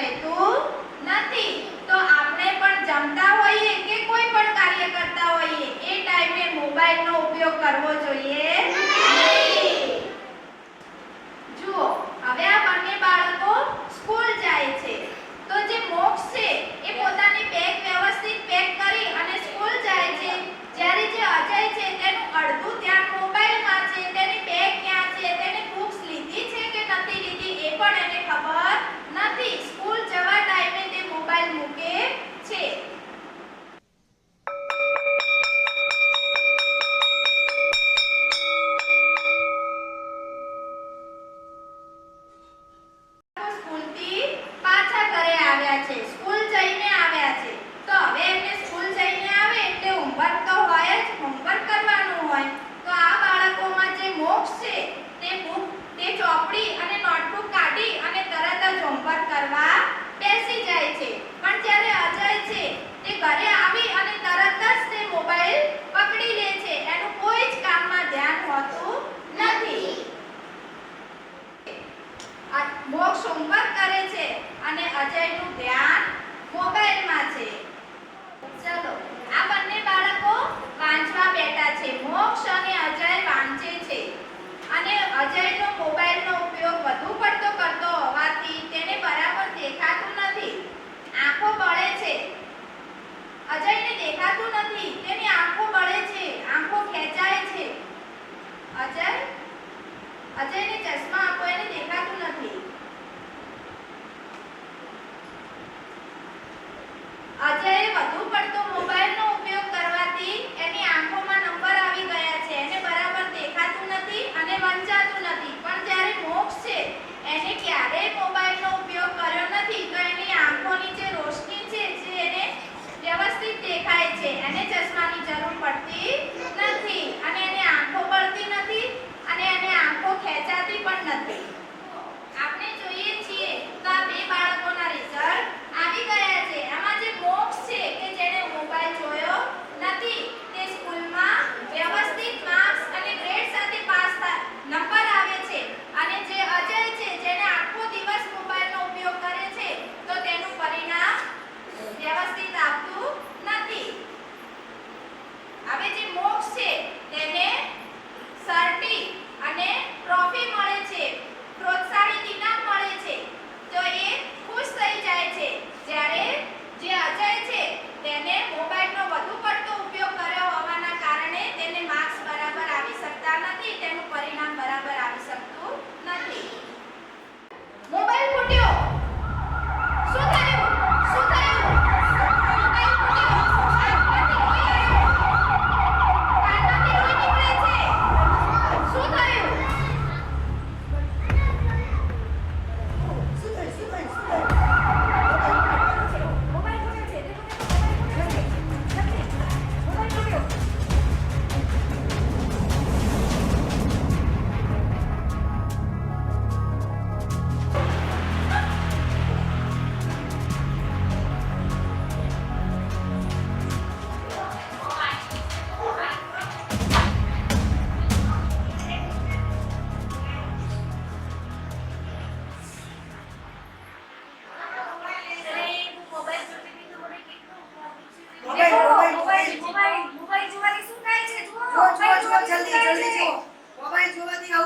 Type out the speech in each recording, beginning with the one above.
રહેતું નથી. તો આપણે પણ જમતા હોઈએ કે કોઈ પણ કાર્ય કરતા હોઈએ, એ ટાઈમે મોબાઈલનો ઉપયોગ કરવો જોઈએ. મોક્ષ હોમવર્ક કરે છે અને અજયનું ધ્યાન મોબાઈલમાં છે. ચલો, આ બંને બાળકો વાંચવા બેઠા છે. મોક્ષ અને અજય વાંચે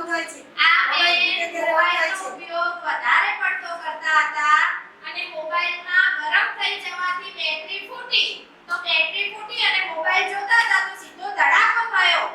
થાય છે. મોબાઈલનો ઉપયોગ વધારે પડતો કરતા હતા અને મોબાઈલમાં ગરમ થઈ જવાથી બેટરી ફૂટી. તો બેટરી ફૂટી અને મોબાઈલ જોતા હતા તો સીધો ધડાકો થયો.